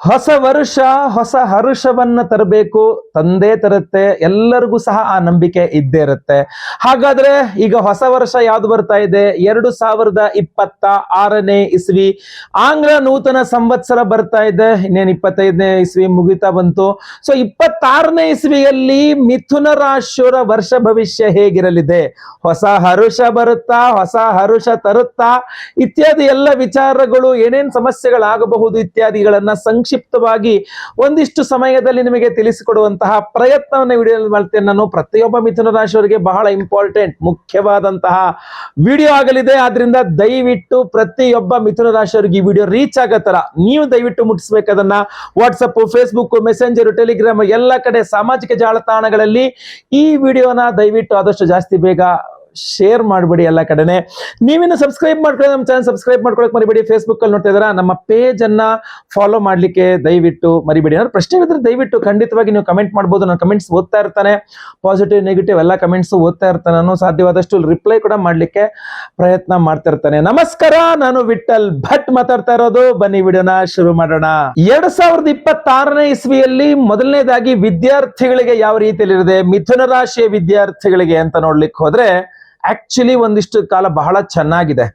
ಹೊಸ ವರ್ಷ, ಹೊಸ ಹರುಷವನ್ನ ತರಬೇಕು, ತಂದೆ ತರುತ್ತೆ, ಎಲ್ಲರಿಗೂ ಸಹ ಆ ನಂಬಿಕೆ ಇದ್ದೇ ಇರುತ್ತೆ. ಹಾಗಾದ್ರೆ ಈಗ ಹೊಸ ವರ್ಷ ಯಾವ್ದು ಬರ್ತಾ ಇದೆ? ಎರಡು ಸಾವಿರದ ಇಪ್ಪತ್ತ ಆರನೇ ಇಸ್ವಿ, ಆಂಗ್ಲ ನೂತನ ಸಂವತ್ಸರ ಬರ್ತಾ ಇದೆ. ಇನ್ನೇನು ಇಪ್ಪತ್ತೈದನೇ ಇಸ್ವಿ ಮುಗಿತಾ ಬಂತು. ಸೊ ಇಪ್ಪತ್ತಾರನೇ ಇಸ್ವಿಯಲ್ಲಿ ಮಿಥುನ ರಾಶಿಯರ ವರ್ಷ ಭವಿಷ್ಯ ಹೇಗಿರಲಿದೆ? ಹೊಸ ಹರುಷ ಬರುತ್ತಾ, ಹೊಸ ಹರುಷ ತರುತ್ತಾ, ಇತ್ಯಾದಿ ಎಲ್ಲ ವಿಚಾರಗಳು ಏನೇನ್ ಸಮಸ್ಯೆಗಳಾಗಬಹುದು, ಇತ್ಯಾದಿಗಳನ್ನ ಸಂಕ್ಷಿಪ್ತವಾಗಿ ಒಂದಿಷ್ಟು ಸಮಯದಲ್ಲಿ ನಿಮಗೆ ತಿಳಿಸಿಕೊಡುವಂತಹ ಪ್ರಯತ್ನವನ್ನು ವಿಡಿಯೋ ಮಾಡ್ತೇನೆ. ನಾನು ಪ್ರತಿಯೊಬ್ಬ ಮಿಥುನ ರಾಶಿಯವರಿಗೆ ಬಹಳ ಇಂಪಾರ್ಟೆಂಟ್ ಮುಖ್ಯವಾದಂತಹ ವಿಡಿಯೋ ಆಗಲಿದೆ. ಆದ್ರಿಂದ ದಯವಿಟ್ಟು ಪ್ರತಿಯೊಬ್ಬ ಮಿಥುನ ರಾಶಿಯವರಿಗೆ ಈ ವಿಡಿಯೋ ರೀಚ್ ಆಗೋ ತರ ನೀವು ದಯವಿಟ್ಟು ಮುಟ್ಟಿಸ್ಬೇಕು. ಅದನ್ನ ವಾಟ್ಸಪ್ ಫೇಸ್ಬುಕ್ ಮೆಸೆಂಜರ್ ಟೆಲಿಗ್ರಾಮ್ ಎಲ್ಲ ಕಡೆ ಸಾಮಾಜಿಕ ಜಾಲತಾಣಗಳಲ್ಲಿ ಈ ವಿಡಿಯೋನ ದಯವಿಟ್ಟು ಆದಷ್ಟು ಜಾಸ್ತಿ ಬೇಗ ಶೇರ್ ಮಾಡಬೇಡಿ ಎಲ್ಲ ಕಡೆನೆ. ನೀವಿನ್ನು ಸಬ್ಸ್ಕ್ರೈಬ್ ಮಾಡ್ಕೊಳ್ಳಿ ನಮ್ಮ ಚಾನಲ್ ಸಬ್ಸ್ಕ್ರೈಬ್ ಮಾಡ್ಕೊಳಕ್ ಮರಿಬೇಡಿ. ಫೇಸ್ಬುಕ್ ಅಲ್ಲಿ ನೋಡ್ತಾ ಇದ್ದೀರಾ, ನಮ್ಮ ಪೇಜ್ ಅನ್ನ ಫಾಲೋ ಮಾಡ್ಲಿಕ್ಕೆ ದಯವಿಟ್ಟು ಮರಿಬೇಡಿ. ಏನಾದ್ರು ಪ್ರಶ್ನೆ ಇದ್ರೆ ದಯವಿಟ್ಟು ಖಂಡಿತವಾಗಿ ನೀವು ಕಮೆಂಟ್ ಮಾಡ್ಬೋದು. ನಾನು ಕಮೆಂಟ್ಸ್ ಓದ್ತಾ ಇರ್ತಾನೆ. ಪಾಸಿಟಿವ್ ನೆಗೆಟಿವ್ ಎಲ್ಲ ಕಮೆಂಟ್ಸ್ ಓದ್ತಾ ಇರ್ತಾನೆ. ನಾನು ಸಾಧ್ಯವಾದಷ್ಟು ರಿಪ್ಲೈ ಕೂಡ ಮಾಡ್ಲಿಕ್ಕೆ ಪ್ರಯತ್ನ ಮಾಡ್ತಾ ಇರ್ತಾನೆ. ನಮಸ್ಕಾರ, ನಾನು ವಿಠಲ್ ಭಟ್ ಮಾತಾಡ್ತಾ ಇರೋದು. ಬನ್ನಿ ವಿಡಿಯೋನ ಶುರು ಮಾಡೋಣ. ಎರಡ್ ಸಾವಿರದ ಇಪ್ಪತ್ತಾರನೇ ಇಸ್ವಿಯಲ್ಲಿ ಮೊದಲನೇದಾಗಿ ವಿದ್ಯಾರ್ಥಿಗಳಿಗೆ ಯಾವ ರೀತಿಯಲ್ಲಿದೆ? ಮಿಥುನ ರಾಶಿಯ ವಿದ್ಯಾರ್ಥಿಗಳಿಗೆ ಅಂತ ನೋಡ್ಲಿಕ್ಕೆ ಹೋದ್ರೆ ಆಕ್ಚುಲಿ ಒಂದಿಷ್ಟು ಕಾಲ ಬಹಳ ಚೆನ್ನಾಗಿದೆ.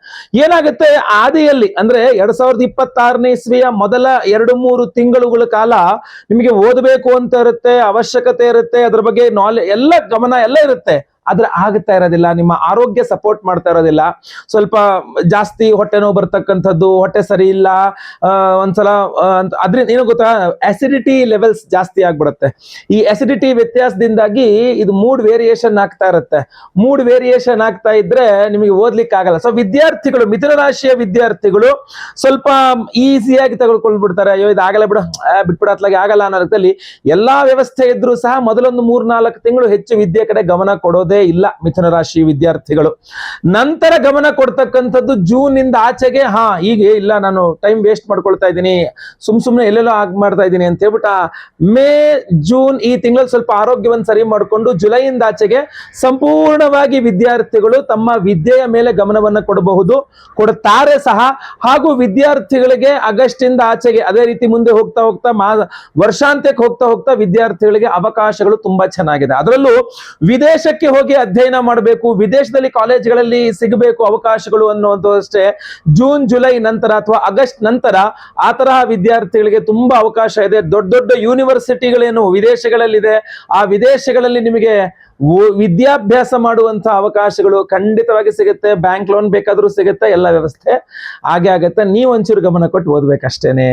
ಏನಾಗುತ್ತೆ? ಆದಿಯಲ್ಲಿ ಅಂದ್ರೆ ಎರಡ್ ಸಾವಿರದ ಇಪ್ಪತ್ತಾರನೇ ಇಸ್ವಿಯ ಮೊದಲ ಎರಡು ಮೂರು ತಿಂಗಳುಗಳ ಕಾಲ ನಿಮಗೆ ಓದಬೇಕು ಅಂತ ಇರುತ್ತೆ, ಅವಶ್ಯಕತೆ ಇರುತ್ತೆ, ಅದ್ರ ಬಗ್ಗೆ ನಾಲೆ ಎಲ್ಲ ಗಮನ ಎಲ್ಲ ಇರುತ್ತೆ. ಆದ್ರೆ ಆಗ್ತಾ ಇರೋದಿಲ್ಲ, ನಿಮ್ಮ ಆರೋಗ್ಯ ಸಪೋರ್ಟ್ ಮಾಡ್ತಾ ಇರೋದಿಲ್ಲ. ಸ್ವಲ್ಪ ಜಾಸ್ತಿ ಹೊಟ್ಟೆ ನೋವು ಬರ್ತಕ್ಕಂಥದ್ದು, ಹೊಟ್ಟೆ ಸರಿ ಇಲ್ಲ ಒಂದ್ಸಲ ಅದ್ರಿಂದ ಏನು ಗೊತ್ತಾ ಆಸಿಡಿಟಿ ಲೆವೆಲ್ಸ್ ಜಾಸ್ತಿ ಆಗ್ಬಿಡುತ್ತೆ. ಈ ಅಸಿಡಿಟಿ ವ್ಯತ್ಯಾಸದಿಂದಾಗಿ ಇದು ಮೂಡ್ ವೇರಿಯೇಷನ್ ಆಗ್ತಾ ಇರುತ್ತೆ. ಮೂಡ್ ವೇರಿಯೇಷನ್ ಆಗ್ತಾ ಇದ್ರೆ ನಿಮಗೆ ಓದ್ಲಿಕ್ಕೆ ಆಗಲ್ಲ. ಸೊ ವಿದ್ಯಾರ್ಥಿಗಳು, ಮಿಥುನ ರಾಶಿಯ ವಿದ್ಯಾರ್ಥಿಗಳು ಸ್ವಲ್ಪ ಈಸಿಯಾಗಿ ತಗೊಳ್ಕೊಂಡ್ಬಿಡ್ತಾರೆ ಅಯ್ಯೋ, ಇದು ಆಗಲ್ಲ ಬಿಡು. ಬಿಟ್ಬಿಡತ್ಲಾಗೆ ಆಗಲ್ಲ ಅನ್ನೋ ಎಲ್ಲಾ ವ್ಯವಸ್ಥೆ ಇದ್ರೂ ಸಹ ಮೊದಲೊಂದು ಮೂರ್ನಾಲ್ಕು ತಿಂಗಳು ಹೆಚ್ಚು ವಿದ್ಯೆ ಕಡೆ ಗಮನ ಕೊಡೋದೇ ಇಲ್ಲ ಮಿಥುನ ರಾಶಿ ವಿದ್ಯಾರ್ಥಿಗಳು. ನಂತರ ಗಮನ ಕೊಡ್ತಕ್ಕಂಥದ್ದು ಜೂನ್ ಇಂದ ಆಚೆಗೆ, ಹಾ ಈಗ ಇಲ್ಲ, ನಾನು ಟೈಮ್ ವೇಸ್ಟ್ ಮಾಡ್ಕೊಳ್ತಾ ಇದ್ದೀನಿ, ಸುಮ್ ಸುಮ್ನೆ ಎಲ್ಲೆಲ್ಲೋ ಆಗ್ ಮಾಡ್ತಾ ಇದ್ದೀನಿ ಅಂತ ಹೇಳ್ಬಿಟ್ಟ ಮೇ, ಜೂನ್ ಈ ತಿಂಗಳು ಸ್ವಲ್ಪ ಆರೋಗ್ಯವನ್ನು ಸರಿ ಮಾಡಿಕೊಂಡು ಜುಲೈಯಿಂದ ಆಚೆಗೆ ಸಂಪೂರ್ಣವಾಗಿ ವಿದ್ಯಾರ್ಥಿಗಳು ತಮ್ಮ ವಿದ್ಯೆಯ ಮೇಲೆ ಗಮನವನ್ನ ಕೊಡಬಹುದು ಕೊಡುತ್ತಾರೆ ಸಹ. ಹಾಗೂ ವಿದ್ಯಾರ್ಥಿಗಳಿಗೆ ಆಗಸ್ಟ್ ಇಂದ ಆಚೆಗೆ ಅದೇ ರೀತಿ ಮುಂದೆ ಹೋಗ್ತಾ ಹೋಗ್ತಾ ಮಾ, ವರ್ಷಾಂತ್ಯಕ್ಕೆ ಹೋಗ್ತಾ ಹೋಗ್ತಾ ವಿದ್ಯಾರ್ಥಿಗಳಿಗೆ ಅವಕಾಶಗಳು ತುಂಬಾ ಚೆನ್ನಾಗಿದೆ. ಅದರಲ್ಲೂ ವಿದೇಶಕ್ಕೆ ಹೋಗಿ ಅಧ್ಯಯನ ಮಾಡಬೇಕು, ವಿದೇಶದಲ್ಲಿ ಕಾಲೇಜ್ಗಳಲ್ಲಿ ಸಿಗಬೇಕು ಅವಕಾಶಗಳು ಅನ್ನುವಂಥದ್ದಷ್ಟೇ. ಜೂನ್, ಜುಲೈ ನಂತರ ಅಥವಾ ಆಗಸ್ಟ್ ನಂತರ ಆ ತರಹ ವಿದ್ಯಾರ್ಥಿಗಳಿಗೆ ತುಂಬಾ ಅವಕಾಶ ಇದೆ. ದೊಡ್ಡ ದೊಡ್ಡ ಯೂನಿವರ್ಸಿಟಿಗಳೇನು ವಿದೇಶಗಳಲ್ಲಿದೆ, ಆ ವಿದೇಶಗಳಲ್ಲಿ ನಿಮಗೆ ವಿದ್ಯಾಭ್ಯಾಸ ಮಾಡುವಂತ ಅವಕಾಶಗಳು ಖಂಡಿತವಾಗಿ ಸಿಗುತ್ತೆ. ಬ್ಯಾಂಕ್ ಲೋನ್ ಬೇಕಾದ್ರೂ ಸಿಗುತ್ತೆ, ಎಲ್ಲ ವ್ಯವಸ್ಥೆ ಹಾಗೆ ಆಗತ್ತೆ. ನೀವು ಒಂಚೂರು ಗಮನ ಕೊಟ್ಟು ಓದ್ಬೇಕಷ್ಟೇನೆ.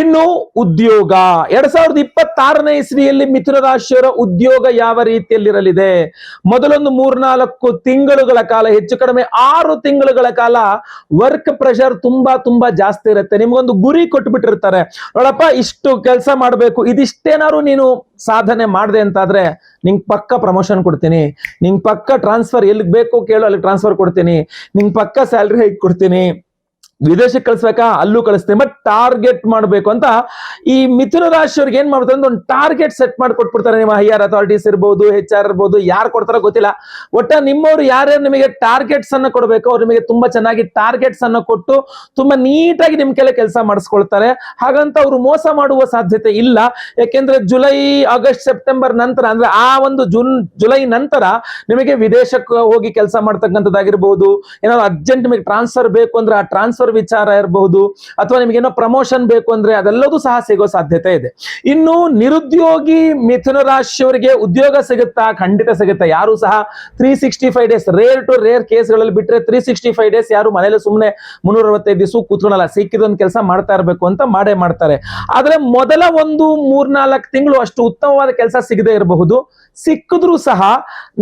ಇನ್ನು ಉದ್ಯೋಗ. ಎರಡ್ ಸಾವಿರದ ಇಪ್ಪತ್ತಾರನೇ ಇಸ್ವಿಯಲ್ಲಿ ಮಿಥುನ ರಾಶಿಯವರ ಉದ್ಯೋಗ ಯಾವ ರೀತಿಯಲ್ಲಿರಲಿದೆ? ಮೊದಲೊಂದು ಮೂರ್ನಾಲ್ಕು ತಿಂಗಳುಗಳ ಕಾಲ, ಹೆಚ್ಚು ಕಡಿಮೆ ಆರು ತಿಂಗಳುಗಳ ಕಾಲ ವರ್ಕ್ ಪ್ರೆಷರ್ ತುಂಬಾ ತುಂಬಾ ಜಾಸ್ತಿ ಇರುತ್ತೆ. ನಿಮ್ಗೊಂದು ಗುರಿ ಕೊಟ್ಬಿಟ್ಟಿರ್ತಾರೆ. ನೋಡಪ್ಪ, ಇಷ್ಟು ಕೆಲಸ ಮಾಡಬೇಕು, ಇದಿಷ್ಟೇನಾದ್ರು ನೀನು ಸಾಧನೆ ಮಾಡಿದೆ ಅಂತಾದ್ರೆ ನಿಂಗ್ ಪಕ್ಕ ಪ್ರಮೋಷನ್ ಕೊಡ್ತೀನಿ. ನಿಂಗ್ ಪಕ್ಕ ಟ್ರಾನ್ಸ್ಫರ್ ಎಲ್ಲಿಗೆ ಬೇಕು ಕೇಳು ಅಲ್ಲಿ ಟ್ರಾನ್ಸ್ಫರ್ ಕೊಡ್ತೀನಿ. ನಿಂಗ್ ಪಕ್ಕ ಸ್ಯಾಲ್ರಿ ಹೈಕ್ ಕೊಡ್ತೀನಿ. ವಿದೇಶಕ್ಕೆ ಕಳಿಸ್ಬೇಕಾ? ಅಲ್ಲೂ ಕಳಿಸ್ತೀನಿ ಬಟ್ ಟಾರ್ಗೆಟ್ ಮಾಡಬೇಕು ಅಂತ ಈ ಮಿಥುನ ರಾಶಿಯವ್ರಿಗೆ ಏನ್ ಮಾಡ್ತಾರೆ ಅಂದ್ರೆ ಒಂದು ಟಾರ್ಗೆಟ್ ಸೆಟ್ ಮಾಡಿ ಕೊಟ್ಬಿಡ್ತಾರೆ ನಿಮ್ಮ ಹೈಯರ್ ಅಥಾರಿಟೀಸ್ ಇರ್ಬೋದು ಹೆಚ್ ಆರ್ ಇರ್ಬೋದು, ಯಾರು ಕೊಡ್ತಾರೋ ಗೊತ್ತಿಲ್ಲ. ಒಟ್ಟ ನಿಮ್ಮವ್ರು ಯಾರ್ಯಾರು ನಿಮಗೆ ಟಾರ್ಗೆಟ್ಸ್ ಅನ್ನ ಕೊಡಬೇಕು, ಅವ್ರು ನಿಮಗೆ ತುಂಬಾ ಚೆನ್ನಾಗಿ ಟಾರ್ಗೆಟ್ಸ್ ಅನ್ನ ಕೊಟ್ಟು ತುಂಬಾ ನೀಟಾಗಿ ನಿಮ್ ಕೆಲ ಕೆಲಸ ಮಾಡಿಸ್ಕೊಳ್ತಾರೆ. ಹಾಗಂತ ಅವರು ಮೋಸ ಮಾಡುವ ಸಾಧ್ಯತೆ ಇಲ್ಲ. ಯಾಕೆಂದ್ರೆ ಜುಲೈ, ಆಗಸ್ಟ್, ಸೆಪ್ಟೆಂಬರ್ ನಂತರ ಅಂದ್ರೆ ಆ ಒಂದು ಜೂನ್, ಜುಲೈ ನಂತರ ನಿಮಗೆ ವಿದೇಶಕ್ಕೆ ಹೋಗಿ ಕೆಲಸ ಮಾಡ್ತಕ್ಕಂಥದ್ದಾಗಿರ್ಬೋದು. ಏನಾದ್ರು ಅರ್ಜೆಂಟ್ ನಿಮಗೆ ಟ್ರಾನ್ಸ್ಫರ್ ಬೇಕು ಅಂದ್ರೆ ಆ ಟ್ರಾನ್ಸ್ಫರ್ ವಿಚಾರ ಇರಬಹುದು ಅಥವಾ ನಿಮಗೇನೋ ಪ್ರಮೋಷನ್ ಬೇಕು ಅಂದ್ರೆ ಅದೆಲ್ಲದೂ ಸಹ ಸಿಗೋ ಸಾಧ್ಯತೆ ಇದೆ. ಇನ್ನು ನಿರುದ್ಯೋಗಿ ಮಿಥುನ ರಾಶಿಯವರಿಗೆ ಉದ್ಯೋಗ ಸಿಗುತ್ತಾ? ಖಂಡಿತ ಸಿಗುತ್ತಾ. ಯಾರು ಸಹ three sixty five days rare to rare ಕೇಸ್ಗಳಲ್ಲಿ ಬಿಟ್ರೆ ತ್ರೀ ಸಿಕ್ಸ್ಟಿ ಫೈವ್ ಡೇಸ್ ಯಾರು ಮನೇಲಿ ಸುಮ್ಮನೆ ಮುನ್ನೂರ ಅರವತ್ತೈದು ದಿವಸ ಕೂತ್ಕೊಳ್ಳಲ್ಲ ಸಿಕ್ಕಿದೊಂದು ಕೆಲಸ ಮಾಡ್ತಾ ಇರಬೇಕು ಅಂತ ಮಾಡೇ ಮಾಡ್ತಾರೆ. ಆದ್ರೆ ಮೊದಲ ಒಂದು ಮೂರ್ನಾಲ್ಕು ತಿಂಗಳು ಅಷ್ಟು ಉತ್ತಮವಾದ ಕೆಲಸ ಸಿಗದೆ ಇರಬಹುದು. ಸಿಕ್ಕಿದ್ರೂ ಸಹ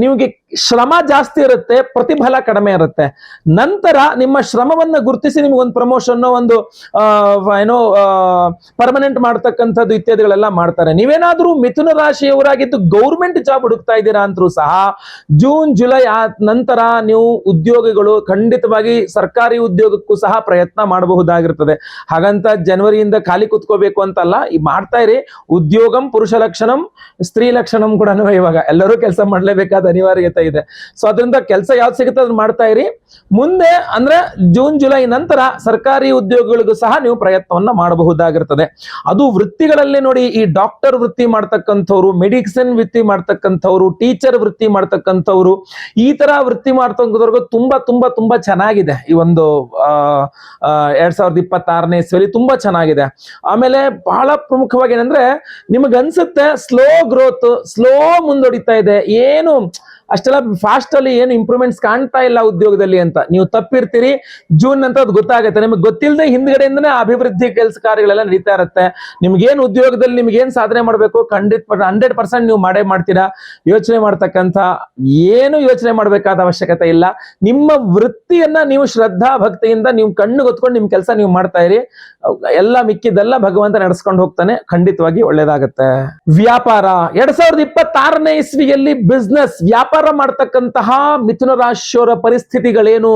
ನಿಮಗೆ ಶ್ರಮ ಜಾಸ್ತಿ ಇರುತ್ತೆ, ಪ್ರತಿಫಲ ಕಡಿಮೆ ಇರುತ್ತೆ. ನಂತರ ನಿಮ್ಮ ಶ್ರಮವನ್ನ ಗುರುತಿಸಿ ನಿಮ್ಗೆ ಒಂದು ಪ್ರಮೋಷನ್ ಒಂದು ಏನೋ ಪರ್ಮನೆಂಟ್ ಮಾಡ್ತಕ್ಕಂಥದ್ದು ಇತ್ಯಾದಿಗಳೆಲ್ಲ ಮಾಡ್ತಾರೆ. ನೀವೇನಾದ್ರೂ ಮಿಥುನ ರಾಶಿಯವರಾಗಿದ್ದು ಗೌರ್ಮೆಂಟ್ ಜಾಬ್ ಹುಡುಕ್ತಾ ಇದ್ದೀರಾ ಅಂತರೂ ಸಹ ಜೂನ್, ಜುಲೈ ಆ ನಂತರ ನೀವು ಉದ್ಯೋಗಗಳು ಖಂಡಿತವಾಗಿ ಸರ್ಕಾರಿ ಉದ್ಯೋಗಕ್ಕೂ ಸಹ ಪ್ರಯತ್ನ ಮಾಡಬಹುದಾಗಿರ್ತದೆ. ಹಾಗಂತ ಜನವರಿಯಿಂದ ಖಾಲಿ ಕುತ್ಕೋಬೇಕು ಅಂತಲ್ಲ ಮಾಡ್ತಾ ಇರಿ. ಉದ್ಯೋಗಂ, ಪುರುಷ ಲಕ್ಷಣಂ, ಸ್ತ್ರೀ ಲಕ್ಷಣಂ ಕೂಡ ಇವಾಗ ಎಲ್ಲರೂ ಕೆಲಸ ಮಾಡಲೇಬೇಕಾದ ಅನಿವಾರ್ಯತೆ ಇದೆ. ಸೊ ಅದರಿಂದ ಕೆಲಸ ಯಾವ್ದು ಸಿಗುತ್ತೆ ಅದನ್ನ ಮಾಡ್ತಾ ಇರಿ. ಮುಂದೆ ಅಂದ್ರೆ ಜೂನ್, ಜುಲೈ ನಂತರ ಸರ್ಕಾರಿ ಉದ್ಯೋಗಗಳಿಗೂ ಸಹ ನೀವು ಪ್ರಯತ್ನವನ್ನ ಮಾಡಬಹುದಾಗಿರ್ತದೆ. ಅದು ವೃತ್ತಿಗಳಲ್ಲಿ ನೋಡಿ ಈ ಡಾಕ್ಟರ್ ವೃತ್ತಿ ಮಾಡ್ತಕ್ಕಂಥವ್ರು, ಮೆಡಿಸಿನ್ ವೃತ್ತಿ ಮಾಡ್ತಕ್ಕಂಥವ್ರು, ಟೀಚರ್ ವೃತ್ತಿ ಮಾಡ್ತಕ್ಕಂಥವ್ರು, ಈ ತರ ವೃತ್ತಿ ಮಾಡ್ತಕ್ಕಂಥವ್ರಿಗೂ ತುಂಬಾ ತುಂಬಾ ತುಂಬಾ ಚೆನ್ನಾಗಿದೆ. ಈ ಒಂದು ಎರಡ್ ಸಾವಿರದ ಇಪ್ಪತ್ತಾರನೇ ತುಂಬಾ ಚೆನ್ನಾಗಿದೆ. ಆಮೇಲೆ ಬಹಳ ಪ್ರಮುಖವಾಗಿ ಏನಂದ್ರೆ ನಿಮಗನ್ಸುತ್ತೆ ಸ್ಲೋ ಗ್ರೋತ್ ಸ್ಲೋ ಮುಂದೊಡಿತಾ ಇದೆ. ಏನು ಅಷ್ಟೆಲ್ಲ ಫಾಸ್ಟ್ ಅಲ್ಲಿ ಏನು ಇಂಪ್ರೂವ್ಮೆಂಟ್ಸ್ ಕಾಣ್ತಾ ಇಲ್ಲ ಉದ್ಯೋಗದಲ್ಲಿ ಅಂತ. ನೀವು ತಪ್ಪಿರ್ತೀರಿ, ಜೂನ್ ನಂತರ ಅದು ಗೊತ್ತಾಗುತ್ತೆ. ನಿಮಗೆ ಗೊತ್ತಿಲ್ಲದೆ ಹಿಂದ್ಗಡೆಯಿಂದನೇ ಅಭಿವೃದ್ಧಿ ಕೆಲಸ ಕಾರ್ಯಗಳೆಲ್ಲ ನಡೀತಾ ಇರುತ್ತೆ. ನಿಮ್ಗೇನು ಉದ್ಯೋಗದಲ್ಲಿ ನಿಮ್ಗೆ ಏನ್ ಸಾಧನೆ ಮಾಡಬೇಕು, ಖಂಡಿತ ಹಂಡ್ರೆಡ್ ಪರ್ಸೆಂಟ್ ನೀವು ಮಾಡೇ ಮಾಡ್ತೀರಾ? ಯೋಚನೆ ಮಾಡ್ತಕ್ಕಂಥ ಏನು ಯೋಚನೆ ಮಾಡಬೇಕಾದ ಅವಶ್ಯಕತೆ ಇಲ್ಲ. ನಿಮ್ಮ ವೃತ್ತಿಯನ್ನ ನೀವು ಶ್ರದ್ಧಾ ಭಕ್ತಿಯಿಂದ ನೀವು ಕಣ್ಣು ಗೊತ್ಕೊಂಡು ನಿಮ್ ಕೆಲಸ ನೀವು ಮಾಡ್ತಾ ಇರಿ. ಎಲ್ಲ ಮಿಕ್ಕಿದ್ದೆಲ್ಲ ಭಗವಂತ ನಡೆಸ್ಕೊಂಡು ಹೋಗ್ತಾನೆ. ಖಂಡಿತವಾಗಿ ಒಳ್ಳೇದಾಗತ್ತೆ. ವ್ಯಾಪಾರ. ಎರಡ್ ಸಾವಿರದ ಇಪ್ಪತ್ತಾರನೇ ಇಸ್ವಿಯಲ್ಲಿ ಬಿಸ್ನೆಸ್ ವ್ಯಾಪಾರ ಮಾಡ್ತಕ್ಕಂತಹ ಮಿಥುನ ರಾಶಿಯವರ ಪರಿಸ್ಥಿತಿಗಳೇನು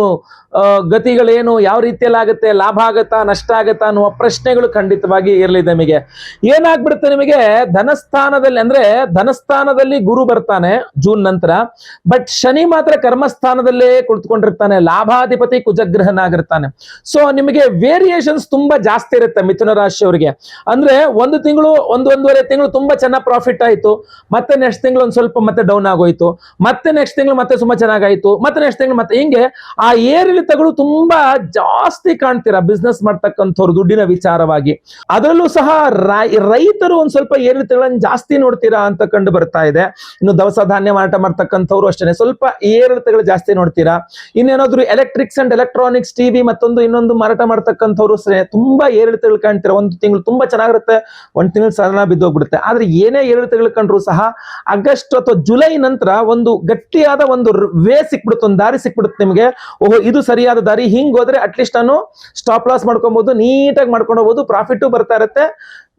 ಗತಿಗಳೇನು, ಯಾವ ರೀತಿಯಲ್ಲಿ ಆಗುತ್ತೆ, ಲಾಭ ಆಗತ್ತಾ, ನಷ್ಟ ಆಗತ್ತಾ ಅನ್ನುವ ಪ್ರಶ್ನೆಗಳು ಖಂಡಿತವಾಗಿ ಇರಲಿ ನಿಮಗೆ. ಏನಾಗ್ಬಿಡುತ್ತೆ ನಿಮಗೆ, ಧನಸ್ಥಾನದಲ್ಲಿ ಅಂದ್ರೆ ಧನಸ್ಥಾನದಲ್ಲಿ ಗುರು ಬರ್ತಾನೆ ಜೂನ್ ನಂತರ, ಬಟ್ ಶನಿ ಮಾತ್ರ ಕರ್ಮಸ್ಥಾನದಲ್ಲೇ ಕುಳಿತುಕೊಂಡಿರ್ತಾನೆ, ಲಾಭಾಧಿಪತಿ ಕುಜಗ್ರಹನಾಗಿರ್ತಾನೆ. ಸೊ ನಿಮಗೆ ವೇರಿಯೇಷನ್ಸ್ ತುಂಬಾ ಜಾಸ್ತಿ ಇರುತ್ತೆ ಮಿಥುನ ರಾಶಿಯವರಿಗೆ. ಅಂದ್ರೆ ಒಂದು ತಿಂಗಳು ಒಂದು ಒಂದೂವರೆ ತಿಂಗಳು ತುಂಬಾ ಚೆನ್ನಾಗಿ ಪ್ರಾಫಿಟ್ ಆಯ್ತು, ಮತ್ತೆ ನೆಕ್ಸ್ಟ್ ತಿಂಗಳು ಒಂದ್ ಸ್ವಲ್ಪ ಮತ್ತೆ ಡೌನ್ ಆಗೋಯ್ತು, ಮತ್ತೆ ನೆಕ್ಸ್ಟ್ ತಿಂಗಳು ಮತ್ತೆ ತುಂಬಾ ಚೆನ್ನಾಗಾಯ್ತು, ಮತ್ತೆ ನೆಕ್ಸ್ಟ್ ತಿಂಗಳು ಮತ್ತೆ ಹಿಂಗೆ ಆ ಏರಿಳಿತಗಳು ತುಂಬಾ ಜಾಸ್ತಿ ಕಾಣ್ತೀರಾ ಬಿಸ್ನೆಸ್ ಮಾಡ್ತಕ್ಕಂಥವ್ರು ದುಡ್ಡಿನ ವಿಚಾರವಾಗಿ. ಅದರಲ್ಲೂ ಸಹ ರೈತರು ಒಂದ್ ಸ್ವಲ್ಪ ಏರಿಳಿತಗಳನ್ನ ಜಾಸ್ತಿ ನೋಡ್ತೀರಾ ಅಂತ ಕಂಡು ಬರ್ತಾ ಇದೆ. ಇನ್ನು ದವಸ ಧಾನ್ಯ ಮಾರಾಟ ಮಾಡ್ತಕ್ಕಂಥವ್ರು ಅಷ್ಟೇ ಸ್ವಲ್ಪ ಏರಿಳಿತಗಳು ಜಾಸ್ತಿ ನೋಡ್ತೀರಾ? ಇನ್ನೇನಾದ್ರು ಎಲೆಕ್ಟ್ರಿಕ್ಸ್ ಅಂಡ್ ಎಲೆಕ್ಟ್ರಾನಿಕ್ಸ್ ಟಿವಿ ಮತ್ತೊಂದು ಇನ್ನೊಂದು ಮಾರಾಟ ಮಾಡ್ತಕ್ಕಂಥವ್ರು ತುಂಬಾ ಏರಿಳಿತಗಳು ಕಾಣ್ತೀರಾ? ಒಂದು ತಿಂಗಳು ತುಂಬಾ ಚೆನ್ನಾಗಿರುತ್ತೆ, ಒಂದ್ ತಿಂಗಳು ಸರಳ ಬಿದ್ದೋಗ್ಬಿಡುತ್ತೆ. ಆದ್ರೆ ಏನೇ ಏರಿಳಿತಗಳು ಕಂಡ್ರು ಸಹ, ಆಗಸ್ಟ್ ಅಥವಾ ಜುಲೈ ನಂತರ ಒಂದು ಗಟ್ಟಿಯಾದ ಒಂದು ವೇ ಸಿಕ್ಬಿಡುತ್ತೆ, ಒಂದು ದಾರಿ ಸಿಕ್ಬಿಡುತ್ತೆ ನಿಮಗೆ. ಓಹೋ, ಇದು ಸರಿಯಾದ ದಾರಿ. ಹಿಂಗ್ ಹೋದ್ರೆ ಅಟ್ಲೀಸ್ಟ್ ನಾನು ಸ್ಟಾಪ್ ಲಾಸ್ ಮಾಡ್ಕೊಬಹುದು ನೀಟಾಗಿ ಮಾಡ್ಕೊಂಡು ಹೋಗ್ಬೋದು ಪ್ರಾಫಿಟ್ಟು ಬರ್ತಾ ಇರುತ್ತೆ.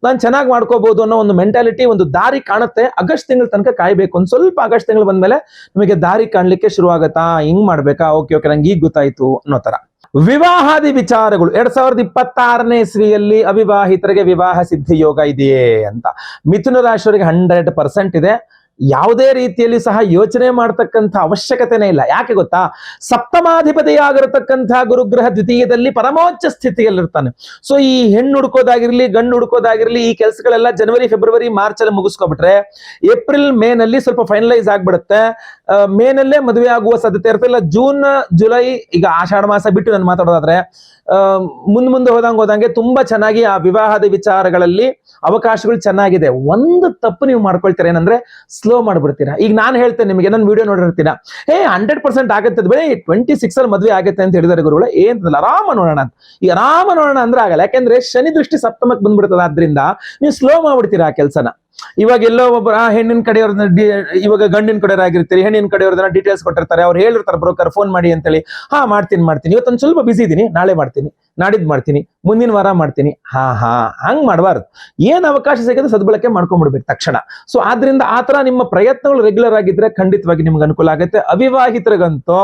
ನಾನು ಚೆನ್ನಾಗಿ ಮಾಡ್ಕೋಬಹುದು ಅನ್ನೋ ಒಂದು ಮೆಂಟಾಲಿಟಿ ಒಂದು ದಾರಿ ಕಾಣುತ್ತೆ. ಆಗಸ್ಟ್ ತಿಂಗಳ ತನಕ ಕಾಯ್ಬೇಕು. ಒಂದು ಸ್ವಲ್ಪ ಆಗಸ್ಟ್ ತಿಂಗಳು ಬಂದ್ಮೇಲೆ ನಿಮಗೆ ದಾರಿ ಕಾಣಲಿಕ್ಕೆ ಶುರು ಆಗತ್ತಾ? ಹಿಂಗ್ ಮಾಡ್ಬೇಕಾ? ಓಕೆ ಓಕೆ, ನಂಗೆ ಈಗ ಗೊತ್ತಾಯ್ತು ಅನ್ನೋ ತರ ವಿವಾಹಾದಿ ವಿಚಾರಗಳು. ಎರಡ್ ಸಾವಿರದ ಇಪ್ಪತ್ತಾರನೇ ಇಸ್ವಿಯಲ್ಲಿ ಅವಿವಾಹಿತರಿಗೆ ವಿವಾಹ ಸಿದ್ಧಿ ಯೋಗ ಇದೆಯೇ ಅಂತ. ಮಿಥುನ ರಾಶಿಯವರಿಗೆ ಹಂಡ್ರೆಡ್ ಪರ್ಸೆಂಟ್ ಇದೆ. ಯಾವುದೇ ರೀತಿಯಲ್ಲಿ ಸಹ ಯೋಚನೆ ಮಾಡ್ತಕ್ಕಂಥ ಅವಶ್ಯಕತೆನೇ ಇಲ್ಲ. ಯಾಕೆ ಗೊತ್ತಾ? ಸಪ್ತಮಾಧಿಪತಿಯಾಗಿರತಕ್ಕಂಥ ಗುರುಗ್ರಹ ದ್ವಿತೀಯದಲ್ಲಿ ಪರಮೋಚ್ಚ ಸ್ಥಿತಿಯಲ್ಲಿರ್ತಾನೆ. ಸೊ ಈ ಹೆಣ್ಣು ಹುಡ್ಕೋದಾಗಿರ್ಲಿ, ಗಂಡು ಹುಡ್ಕೋದಾಗಿರ್ಲಿ, ಈ ಕೆಲಸಗಳೆಲ್ಲ ಜನವರಿ, ಫೆಬ್ರವರಿ ಮಾರ್ಚ್ ಅಲ್ಲಿ ಮುಗಿಸ್ಕೊಬಿಟ್ರೆ ಏಪ್ರಿಲ್ ಮೇ ನಲ್ಲಿ ಸ್ವಲ್ಪ ಫೈನಲೈಸ್ ಆಗ್ಬಿಡುತ್ತೆ. ಮೇ ನಲ್ಲೇ ಮದುವೆ ಆಗುವ ಸಾಧ್ಯತೆ ಇರುತ್ತೆ. ಜೂನ್, ಜುಲೈ, ಈಗ ಆಷಾಢ ಮಾಸ ಬಿಟ್ಟು ನಾನು ಮಾತಾಡೋದಾದ್ರೆ ಮುಂದ್ ಮುಂದೆ ಹೋದಂಗೆ ಹೋದಂಗೆ ತುಂಬಾ ಚೆನ್ನಾಗಿ ಆ ವಿವಾಹದ ವಿಚಾರಗಳಲ್ಲಿ ಅವಕಾಶಗಳು ಚೆನ್ನಾಗಿದೆ. ಒಂದು ತಪ್ಪು ನೀವು ಮಾಡ್ಕೊಳ್ತೀರ ಏನಂದ್ರೆ ಸ್ಲೋ ಮಾಡ್ಬಿಡ್ತೀರಾ. ಈಗ ನಾನು ಹೇಳ್ತೇನೆ ನಿಮಗೆ, ನನ್ನ ವಿಡಿಯೋ ನೋಡಿರ್ತೀರಾ? ಏ ಹಂಡ್ರೆಡ್ ಪರ್ಸೆಂಟ್ ಆಗುತ್ತೆ ಬರೀ ಟ್ವೆಂಟಿ ಸಿಕ್ಸ್ ಅಲ್ಲಿ ಮದುವೆ ಆಗುತ್ತೆ ಅಂತ ಹೇಳಿದಾರೆ ಗುರುಗಳು ಏನ್ ಆರಾಮ ನೋಡೋಣ ಅಂತ. ಈ ಆರಾಮ ನೋಡೋಣ ಅಂದ್ರೆ ಆಗಲ್ಲ. ಯಾಕೆಂದ್ರೆ ಶನಿ ದೃಷ್ಟಿ ಸಪ್ತಮಕ್ಕೆ ಬಂದ್ಬಿಡ್ತದ ಆದ್ರಿಂದ, ನೀವು ಸ್ಲೋ ಮಾಡ್ಬಿಡ್ತೀರಾ ಆ ಕೆಲಸನ. ಇವಾಗ ಎಲ್ಲೋ ಒಬ್ಬ, ಆ ಹೆಣ್ಣಿನ ಕಡೆಯವ್ರನ್ನ ಇವಾಗ ಗಂಡಿನ ಕಡೆಯವ್ರ ಆಗಿರ್ತೀರಿ, ಹೆಣ್ಣಿನ ಕಡೆಯವ್ರನ್ನ ಡೀಟೇಲ್ಸ್ ಕೊಟ್ಟಿರ್ತಾರೆ, ಅವ್ರು ಹೇಳಿರ್ತಾರೆ, ಬ್ರೋಕರ್ ಫೋನ್ ಮಾಡಿ ಅಂತೇಳಿ. ಹಾ, ಮಾಡ್ತೀನಿ ಮಾಡ್ತೀನಿ. ಇವತ್ತೊಂದು ಸ್ವಲ್ಪ ಬಿಸಿ ಇದ್ದೀನಿ ನಾಳೆ ಮಾಡ್ತೀನಿ ನಾಡಿದ್ ಮಾಡ್ತೀನಿ, ಮುಂದಿನ ವಾರ ಮಾಡ್ತೀನಿ. ಹಾ ಹಾ, ಹಂಗ್ ಮಾಡಬಾರ್ದು. ಏನ್ ಅವಕಾಶ ಸಿಗುತ್ತೆ ಸದ್ಬಳಕೆ ಮಾಡ್ಕೊಂಡ್ಬಿಡ್ಬೇಕು ತಕ್ಷಣ. ಸೊ ಆದ್ರಿಂದ ಆತರ ನಿಮ್ಮ ಪ್ರಯತ್ನಗಳು ರೆಗ್ಯುಲರ್ ಆಗಿದ್ರೆ ಖಂಡಿತವಾಗಿ ನಿಮ್ಗೆ ಅನುಕೂಲ ಆಗುತ್ತೆ. ಅವಿವಾಹಿತರಿಗಂತೂ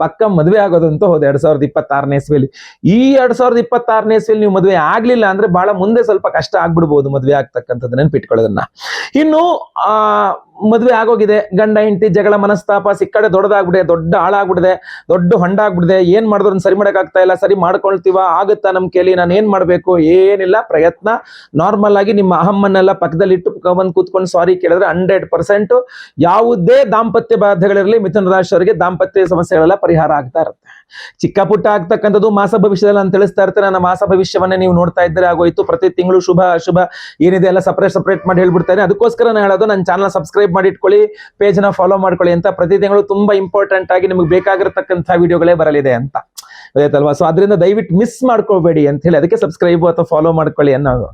ಪಕ್ಕ ಮದುವೆ ಆಗೋದಂತೂ ಹೌದು ಎರಡ್ ಸಾವಿರದ ಇಪ್ಪತ್ತಾರನೇ ಇಸ್ವಿಲಿ ಈ ಎರಡ್ ಸಾವಿರದ ಇಪ್ಪತ್ತಾರನೇ ಇಸ್ವಿಲಿ ನೀವು ಮದುವೆ ಆಗ್ಲಿಲ್ಲ ಅಂದ್ರೆ ಬಹಳ ಮುಂದೆ ಸ್ವಲ್ಪ ಕಷ್ಟ ಆಗ್ಬಿಡ್ಬೋದು ಮದುವೆ ಆಗ್ತಕ್ಕಂಥದ್ದು ನೆನ್ಪಿಟ್ಕೊಳ್ಳೋದನ್ನ. ಇನ್ನು, ಆ ಮದುವೆ ಆಗೋಗಿದೆ, ಗಂಡ, ಹೆಂಡತಿ, ಜಗಳ, ಮನಸ್ತಾಪ, ಸಿಕ್ಕಡೆ ದೊಡ್ಡದಾಗ್ಬಿಡೆ ದೊಡ್ಡ ಹಾಳಾಗ್ಬಿಡಿದೆ ದೊಡ್ಡ ಹೊಂಡ ಆಗ್ಬಿಡಿದೆ ಏನ್ ಮಾಡಿದ್ರು ಸರಿ ಮಾಡಕ್ ಆಗ್ತಾ ಇಲ್ಲ, ಸರಿ ಮಾಡ್ಕೊಳ್ತೀವ, ಆಗುತ್ತಾ ನಮ್ ಕೇಳಿ, ನಾನು ಏನ್ ಮಾಡ್ಬೇಕು, ಏನಿಲ್ಲ, ಪ್ರಯತ್ನ. ನಾರ್ಮಲ್ ಆಗಿ ನಿಮ್ಮ ಅಹಮ್ಮನ್ನೆಲ್ಲ ಪಕ್ಕದಲ್ಲಿ ಇಟ್ಟು ಬಂದು ಕೂತ್ಕೊಂಡು ಸಾರಿ ಕೇಳಿದ್ರೆ ಹಂಡ್ರೆಡ್ ಪರ್ಸೆಂಟ್ ಯಾವುದೇ ದಾಂಪತ್ಯ ಬಾಧೆಗಳಿರಲಿ ಮಿಥುನ ರಾಶಿಯವರಿಗೆ ದಾಂಪತ್ಯ ಸಮಸ್ಯೆಗಳೆಲ್ಲ ಪರಿಹಾರ ಆಗ್ತಾ ಇರುತ್ತೆ. ಚಿಕ್ಕ ಪುಟ್ಟ ಆಗ್ತಕ್ಕಂಥದ್ದು ಮಾಸ ಭವಿಷ್ಯದಲ್ಲಿ ನಾನು ತಿಳಿಸ್ತಾ ಇರ್ತಾರೆ ನನ್ನ ಮಾಸ ಭವಿಷ್ಯವನ್ನೇ ನೀವು ನೋಡ್ತಾ ಇದ್ದರೆ ಆಗೋಯ್ತು. ಪ್ರತಿ ತಿಂಗಳು ಶುಭ, ಅಶುಭ, ಏನಿದೆ ಎಲ್ಲ ಸಪ್ರೇಟ್ ಸಪ್ರೇಟ್ ಮಾಡಿ ಹೇಳ್ಬಿಡ್ತಾರೆ ಅದಕ್ಕೋಸ್ಕರ ನಾನು ಹೇಳೋದು, ನನ್ನ ಚಾನಲ್ ಸಬ್ಸ್ಕ್ರೈಬ್ ಮಾಡಿ ಇಟ್ಕೊಳ್ಳಿ ಪೇಜ್ನ ಫಾಲೋ ಮಾಡ್ಕೊಳ್ಳಿ ಅಂತ ಪ್ರತಿ ತಿಂಗಳು ತುಂಬಾ ಇಂಪಾರ್ಟೆಂಟ್ ಆಗಿ ನಿಮಗೆ ಬೇಕಾಗಿರ್ತಕ್ಕಂಥ ವಿಡಿಯೋಗಳೇ ಬರಲಿದೆ ಅಂತ. ಗೊತ್ತಾಯ್ತಲ್ವಾ? ಸೊ ಅದರಿಂದ ದಯವಿಟ್ಟು ಮಿಸ್ ಮಾಡ್ಕೋಬೇಡಿ ಅಂತ ಹೇಳಿ ಅದಕ್ಕೆ ಸಬ್ಸ್ಕ್ರೈಬ್ ಅಥವಾ ಫಾಲೋ ಮಾಡ್ಕೊಳ್ಳಿ ಅನ್ನೋದು.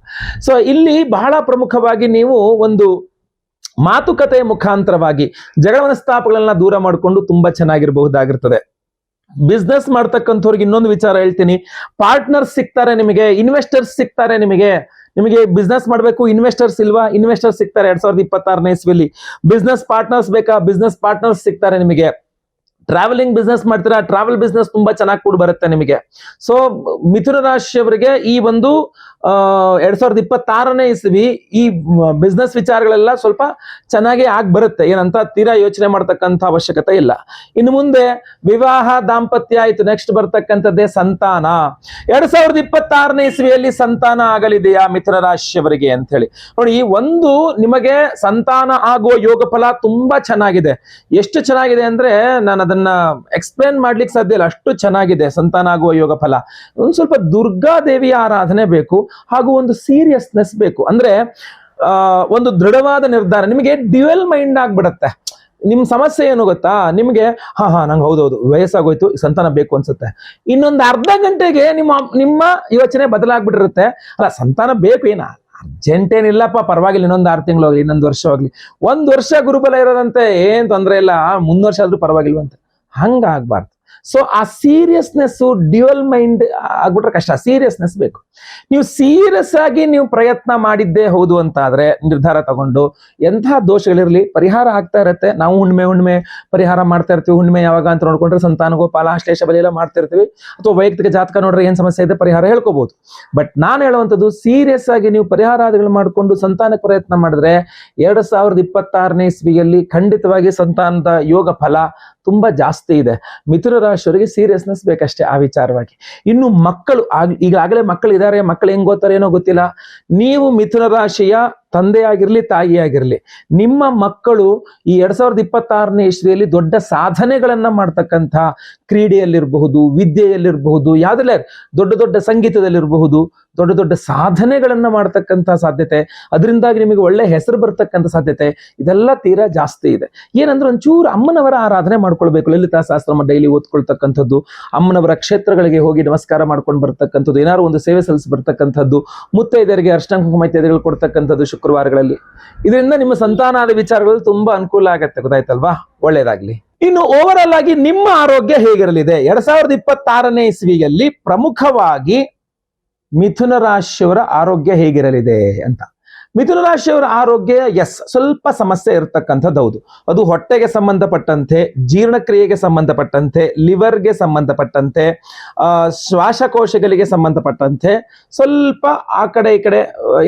ಸೊ ಇಲ್ಲಿ ಬಹಳ ಪ್ರಮುಖವಾಗಿ ನೀವು ಒಂದು ಮಾತುಕತೆ ಮುಖಾಂತರವಾಗಿ ಜಗಳ ಮನಸ್ತಾಪಗಳನ್ನ ದೂರ ಮಾಡಿಕೊಂಡು ತುಂಬಾ ಚೆನ್ನಾಗಿರಬಹುದಾಗಿರ್ತದೆ. ಬಿಸ್ನೆಸ್ ಮಾಡ್ತಕ್ಕಂಥವ್ರಿಗೆ ಇನ್ನೊಂದು ವಿಚಾರ ಹೇಳ್ತೀನಿ. ಪಾರ್ಟ್ನರ್ಸ್ ಸಿಗ್ತಾರೆ ನಿಮಗೆ ಇನ್ವೆಸ್ಟರ್ಸ್ ಸಿಗ್ತಾರೆ ನಿಮಗೆ. ನಿಮಗೆ ಬಿಸ್ನೆಸ್ ಮಾಡಬೇಕು ಇನ್ವೆಸ್ಟರ್ಸ್ ಇಲ್ವಾ? ಇನ್ವೆಸ್ಟರ್ಸ್ ಸಿಗ್ತಾರೆ ಎರಡ್ ಸಾವಿರದ ಇಪ್ಪತ್ತಾರನೇ ಇಸ್ವಿಲಿ. ಬಿಸ್ನೆಸ್ ಪಾರ್ಟ್ನರ್ಸ್ ಬೇಕಾ? ಬಿಸ್ನೆಸ್ ಪಾರ್ಟ್ನರ್ಸ್ ಸಿಗ್ತಾರೆ ನಿಮಗೆ. ಟ್ರಾವೆಲಿಂಗ್ ಬಿಸ್ನೆಸ್ ಮಾಡ್ತೀರಾ? ಟ್ರಾವೆಲ್ ಬಿಸ್ನೆಸ್ ತುಂಬಾ ಚೆನ್ನಾಗಿ ಕೂಡ ಬರುತ್ತೆ ನಿಮಗೆ. ಸೊ ಮಿಥುನ ರಾಶಿಯವರಿಗೆ ಈ ಒಂದು ಎರಡ್ ಸಾವಿರದ ಇಪ್ಪತ್ತಾರನೇ ಇಸ್ವಿ ಈ ಬಿಸ್ನೆಸ್ ವಿಚಾರಗಳೆಲ್ಲ ಸ್ವಲ್ಪ ಚೆನ್ನಾಗಿ ಆಗಿ ಬರುತ್ತೆ. ಏನಂತ ತೀರಾ ಯೋಚನೆ ಮಾಡ್ತಕ್ಕಂಥ ಅವಶ್ಯಕತೆ ಇಲ್ಲ. ಇನ್ನು ಮುಂದೆ ವಿವಾಹ ದಾಂಪತ್ಯ ಆಯ್ತು. ನೆಕ್ಸ್ಟ್ ಬರ್ತಕ್ಕಂಥದ್ದೇ ಸಂತಾನ. ಎರಡ್ ಸಾವಿರದ ಇಪ್ಪತ್ತಾರನೇ ಇಸ್ವಿಯಲ್ಲಿ ಸಂತಾನ ಆಗಲಿದೆಯಾ ಮಿಥುನ ರಾಶಿಯವರಿಗೆ ಅಂತ ಹೇಳಿ ನೋಡಿ, ಈ ಒಂದು ನಿಮಗೆ ಸಂತಾನ ಆಗುವ ಯೋಗ ಫಲ ತುಂಬಾ ಚೆನ್ನಾಗಿದೆ. ಎಷ್ಟು ಚೆನ್ನಾಗಿದೆ ಅಂದ್ರೆ, ನಾನು ಅದನ್ನ ಎಕ್ಸ್ಪ್ಲೇನ್ ಮಾಡ್ಲಿಕ್ಕೆ ಸಾಧ್ಯ ಇಲ್ಲ. ಅಷ್ಟು ಚೆನ್ನಾಗಿದೆ, ಸಂತಾನ ಆಗುವ ಯೋಗ ಫಲ. ಒಂದು ಸ್ವಲ್ಪ ದುರ್ಗಾ ದೇವಿಯ ಆರಾಧನೆ ಬೇಕು, ಹಾಗೂ ಒಂದು ಸೀರಿಯಸ್ನೆಸ್ ಬೇಕು. ಅಂದ್ರೆ ಒಂದು ದೃಢವಾದ ನಿರ್ಧಾರ. ನಿಮಗೆ ಡ್ಯುಯಲ್ ಮೈಂಡ್ ಆಗ್ಬಿಡತ್ತೆ. ನಿಮ್ ಸಮಸ್ಯೆ ಏನು ಗೊತ್ತಾ? ನಿಮ್ಗೆ, ಹಾ ಹಾ, ನಂಗೆ ಹೌದೌದು, ವಯಸ್ಸಾಗೋಯ್ತು, ಸಂತಾನ ಬೇಕು ಅನ್ಸುತ್ತೆ. ಇನ್ನೊಂದು ಅರ್ಧ ಗಂಟೆಗೆ ನಿಮ್ಮ ನಿಮ್ಮ ಯೋಚನೆ ಬದಲಾಗ್ಬಿಟ್ಟಿರುತ್ತೆ. ಅಲ್ಲ, ಸಂತಾನ ಬೇಕು ಏನ? ಅರ್ಜೆಂಟ್ ಏನಿಲ್ಲಪ್ಪ, ಪರವಾಗಿಲ್ಲ, ಇನ್ನೊಂದು ಆರು ತಿಂಗಳು ಹೋಗ್ಲಿ, ಇನ್ನೊಂದು ವರ್ಷ ಒಂದ್ ವರ್ಷ ಗುರುಬಲ ಇರೋದಂತೆ, ಏನ್ ತೊಂದರೆ ಇಲ್ಲ. ಮುಂದ್ ವರ್ಷ ಆದ್ರೂ ಪರವಾಗಿಲ್ವಂತೆ. ಹಂಗ ಆಗ್ಬಾರ್ದು ಸೊ ಆ ಸೀರಿಯಸ್ನೆಸ್ ಡ್ಯುಯಲ್ ಮೈಂಡ್ ಆಗ್ಬಿಟ್ರೆ ಕಷ್ಟ. ಸೀರಿಯಸ್ನೆಸ್ ಬೇಕು. ನೀವು ಸೀರಿಯಸ್ ಆಗಿ ನೀವು ಪ್ರಯತ್ನ ಮಾಡಿದ್ದೇ ಹೌದು ಅಂತ ಆದ್ರೆ ನಿರ್ಧಾರ ತಗೊಂಡು ಎಂತಹ ದೋಷಗಳಿರಲಿ, ಪರಿಹಾರ ಆಗ್ತಾ ಇರತ್ತೆ. ನಾವು ಹುಣ್ಣಿಮೆ ಹುಣ್ಣಿಮೆ ಪರಿಹಾರ ಮಾಡ್ತಾ ಇರ್ತೀವಿ. ಹುಣ್ಣಿಮೆ ಯಾವಾಗ ಅಂತ ನೋಡ್ಕೊಂಡ್ರೆ ಸಂತಾನ, ಗೋಪಾಲ ಆಶ್ಲೇಷ ಬಲಿ ಎಲ್ಲ ಮಾಡ್ತಾ ಇರ್ತೀವಿ. ಅಥವಾ ವೈಯಕ್ತಿಕ ಜಾತಕ ನೋಡ್ರೆ ಏನ್ ಸಮಸ್ಯೆ ಇದೆ? ಪರಿಹಾರ ಹೇಳ್ಕೋಬಹುದು ಬಟ್ ನಾನು ಹೇಳುವಂಥದ್ದು ಸೀರಿಯಸ್ ಆಗಿ ನೀವು ಪರಿಹಾರಾದಿಗಳು ಮಾಡಿಕೊಂಡು ಸಂತಾನಕ್ಕೆ ಪ್ರಯತ್ನ ಮಾಡಿದ್ರೆ ಎರಡ್ ಸಾವಿರದ ಇಪ್ಪತ್ತಾರನೇ ಇಸ್ವಿಯಲ್ಲಿ ಖಂಡಿತವಾಗಿ ಸಂತಾನದ ಯೋಗ ಫಲ ತುಂಬಾ ಜಾಸ್ತಿ ಇದೆ. ಮಿಥುನ ರಾಶಿಯವರಿಗೆ ಸೀರಿಯಸ್ನೆಸ್ ಬೇಕಷ್ಟೇ ಆ ವಿಚಾರವಾಗಿ. ಇನ್ನು ಮಕ್ಕಳು ಆಗ್- ಈಗಾಗಲೇ ಮಕ್ಕಳು ಇದ್ದಾರೆ ಮಕ್ಕಳು ಹೆಂಗ್ ಓದ್ತಾರೆ ಏನೋ ಗೊತ್ತಿಲ್ಲ. ನೀವು ಮಿಥುನ ರಾಶಿಯ ತಂದೆ ಆಗಿರ್ಲಿ ತಾಯಿ ಆಗಿರ್ಲಿ ನಿಮ್ಮ ಮಕ್ಕಳು ಈ ಎರಡ್ ಸಾವಿರದ ಇಪ್ಪತ್ತಾರನೇ ಇಸ್ವಿಯಲ್ಲಿ ದೊಡ್ಡ ಸಾಧನೆಗಳನ್ನ ಮಾಡ್ತಕ್ಕಂಥ ಕ್ರೀಡೆಯಲ್ಲಿರಬಹುದು, ವಿದ್ಯೆಯಲ್ಲಿರಬಹುದು, ಯಾವ್ದೆಲ್ಲ ದೊಡ್ಡ ದೊಡ್ಡ ಸಂಗೀತದಲ್ಲಿರಬಹುದು, ದೊಡ್ಡ ದೊಡ್ಡ ಸಾಧನೆಗಳನ್ನ ಮಾಡ್ತಕ್ಕಂಥ ಸಾಧ್ಯತೆ, ಅದರಿಂದಾಗಿ ನಿಮಗೆ ಒಳ್ಳೆ ಹೆಸರು ಬರ್ತಕ್ಕಂಥ ಸಾಧ್ಯತೆ, ಇದೆಲ್ಲ ತೀರಾ ಜಾಸ್ತಿ ಇದೆ. ಏನಂದ್ರೆ ಒಂಚೂರು ಅಮ್ಮನವರ ಆರಾಧನೆ ಮಾಡ್ಕೊಳ್ಬೇಕು, ಲಲಿತಾ ಸಹಸ್ರಮ ಡೈಲಿ ಓದ್ಕೊಳ್ತಕ್ಕಂಥದ್ದು, ಅಮ್ಮನವರ ಕ್ಷೇತ್ರಗಳಿಗೆ ಹೋಗಿ ನಮಸ್ಕಾರ ಮಾಡ್ಕೊಂಡು ಬರ್ತಕ್ಕಂಥದ್ದು, ಏನಾದ್ರು ಒಂದು ಸೇವೆ ಸಲ್ಲಿಸಿ ಬರ್ತಕ್ಕಂಥದ್ದು ಮುತ್ತೈದರಿಗೆ ಅರ್ಶನ ಕುಂಕುಮ ಇತ್ಯಾದಿಗಳು ಕೊಡ್ತಕ್ಕಂಥದ್ದು ಶುಕ್ರವಾರಗಳಲ್ಲಿ. ಇದರಿಂದ ನಿಮ್ಮ ಸಂತಾನದ ವಿಚಾರಗಳು ತುಂಬಾ ಅನುಕೂಲ ಆಗತ್ತೆ, ಗೊತ್ತಾಯ್ತಲ್ವಾ? ಒಳ್ಳೇದಾಗ್ಲಿ. ಇನ್ನು ಓವರ್ ಆಲ್ ಆಗಿ ನಿಮ್ಮ ಆರೋಗ್ಯ ಹೇಗಿರಲಿದೆ? ಎರಡ್ ಸಾವಿರದ ಇಪ್ಪತ್ತಾರನೇ ಇಸ್ವಿಯಲ್ಲಿ ಪ್ರಮುಖವಾಗಿ ಮಿಥುನ ರಾಶಿಯವರ ಆರೋಗ್ಯ ಹೇಗಿರಲಿದೆ ಅಂತ. ಮಿಥುನ ರಾಶಿಯವರ ಆರೋಗ್ಯ, ಎಸ್, ಸ್ವಲ್ಪ ಸಮಸ್ಯೆ ಇರತಕ್ಕಂಥದ್ದು ಹೌದು. ಅದು ಹೊಟ್ಟೆಗೆ ಸಂಬಂಧಪಟ್ಟಂತೆ, ಜೀರ್ಣಕ್ರಿಯೆಗೆ ಸಂಬಂಧಪಟ್ಟಂತೆ, ಲಿವರ್ಗೆ ಸಂಬಂಧಪಟ್ಟಂತೆ ಶ್ವಾಸಕೋಶಗಳಿಗೆ ಸಂಬಂಧಪಟ್ಟಂತೆ, ಸ್ವಲ್ಪ ಆ ಕಡೆ ಈ ಕಡೆ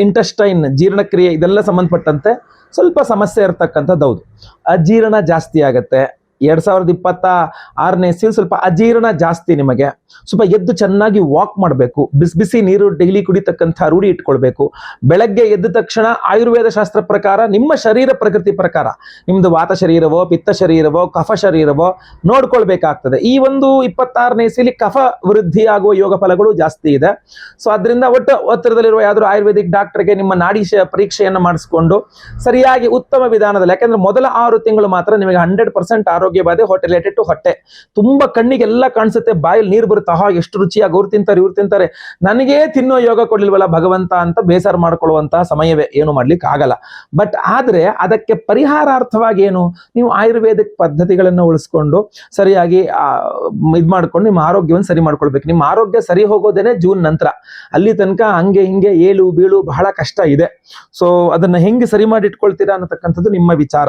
ಇಂಟೆಸ್ಟೈನ್ ಜೀರ್ಣಕ್ರಿಯೆ ಇದೆಲ್ಲ ಸಂಬಂಧಪಟ್ಟಂತೆ ಸ್ವಲ್ಪ ಸಮಸ್ಯೆ ಇರತಕ್ಕಂಥದ್ದು ಹೌದು. ಅಜೀರ್ಣ ಜಾಸ್ತಿ ಆಗತ್ತೆ. ಎರಡ್ ಸಾವಿರದ ಇಪ್ಪತ್ತ ಆರನೇ ಇಸ್ವಿ ಸ್ವಲ್ಪ ಅಜೀರ್ಣ ಜಾಸ್ತಿ ನಿಮಗೆ. ಸ್ವಲ್ಪ ಎದ್ದು ಚೆನ್ನಾಗಿ ವಾಕ್ ಮಾಡಬೇಕು. ಬಿಸಿ ಬಿಸಿ ನೀರು ಡೈಲಿ ಕುಡಿತಕ್ಕಂಥ ರೂಢಿ ಇಟ್ಕೊಳ್ಬೇಕು. ಬೆಳಗ್ಗೆ ಎದ್ದ ತಕ್ಷಣ ಆಯುರ್ವೇದ ಶಾಸ್ತ್ರ ಪ್ರಕಾರ, ನಿಮ್ಮ ಶರೀರ ಪ್ರಕೃತಿ ಪ್ರಕಾರ, ನಿಮ್ದು ವಾತ ಶರೀರವೋ, ಪಿತ್ತ ಶರೀರವೋ, ಕಫ ಶರೀರವೋ ನೋಡ್ಕೊಳ್ಬೇಕಾಗ್ತದೆ. ಈ ಒಂದು ಇಪ್ಪತ್ತಾರನೇ ಇಸ್ವಿಲಿ ಕಫ ವೃದ್ಧಿ ಆಗುವ ಯೋಗ ಫಲಗಳು ಜಾಸ್ತಿ ಇದೆ. ಸೊ ಅದರಿಂದ ಒಟ್ಟು ಹತ್ತಿರದಲ್ಲಿರುವ ಯಾವ್ದಾದ್ರು ಆಯುರ್ವೇದಿಕ್ ಡಾಕ್ಟರ್ಗೆ ನಿಮ್ಮ ನಾಡಿ ಪರೀಕ್ಷೆಯನ್ನು ಮಾಡಿಸ್ಕೊಂಡು, ಸರಿಯಾಗಿ ಉತ್ತಮ ವಿಧಾನದಲ್ಲಿ, ಯಾಕಂದ್ರೆ ಮೊದಲ ಆರು ತಿಂಗಳು ಮಾತ್ರ ನಿಮಗೆ ಹಂಡ್ರೆಡ್ ಪರ್ಸೆಂಟ್ ಆರೋಗ್ಯ ಬಾಧೆ ಹೊಟ್ಟೆ ರಿಲೇಟೆಡ್ ಟು ಹೊಟ್ಟೆ. ತುಂಬಾ ಕಣ್ಣಿಗೆಲ್ಲ ಕಾಣಿಸುತ್ತೆ, ಬಾಯಲ್ಲಿ ನೀರು ಬರುತ್ತೆ. ಆಹಾ, ಎಷ್ಟು ರುಚಿಯಾಗಿ ಅವ್ರು ತಿಂತಾರೆ, ಇವ್ರು ತಿಂತಾರೆ. ನನಗೇ ತಿನ್ನೋ ಯೋಗ ಕೊಡ್ಲಿಲ್ವಲ್ಲ ಭಗವಂತ ಅಂತ ಬೇಸರ ಮಾಡ್ಕೊಳ್ಳುವಂತಹ ಸಮಯವೇ ಏನು ಮಾಡ್ಲಿಕ್ಕೆ ಆಗಲ್ಲ. ಬಟ್ ಆದ್ರೆ ಅದಕ್ಕೆ ಪರಿಹಾರಾರ್ಥವಾಗಿ ಏನು? ನೀವು ಆಯುರ್ವೇದಿಕ್ ಪದ್ಧತಿಗಳನ್ನ ಉಳಿಸ್ಕೊಂಡು ಸರಿಯಾಗಿ ಇದ್ ಮಾಡ್ಕೊಂಡು ನಿಮ್ಮ ಆರೋಗ್ಯವನ್ನು ಸರಿ ಮಾಡ್ಕೊಳ್ಬೇಕು. ನಿಮ್ಮ ಆರೋಗ್ಯ ಸರಿ ಹೋಗೋದೇನೆ ಜೂನ್ ನಂತರ. ಅಲ್ಲಿ ತನಕ ಹಂಗೆ ಹಿಂಗೆ ಏಳು ಬೀಳು ಬಹಳ ಕಷ್ಟ ಇದೆ. ಸೊ ಅದನ್ನ ಹೆಂಗೆ ಸರಿ ಮಾಡಿ ಇಟ್ಕೊಳ್ತೀರಾ ಅನ್ನತಕ್ಕಂಥದ್ದು ನಿಮ್ಮ ವಿಚಾರ.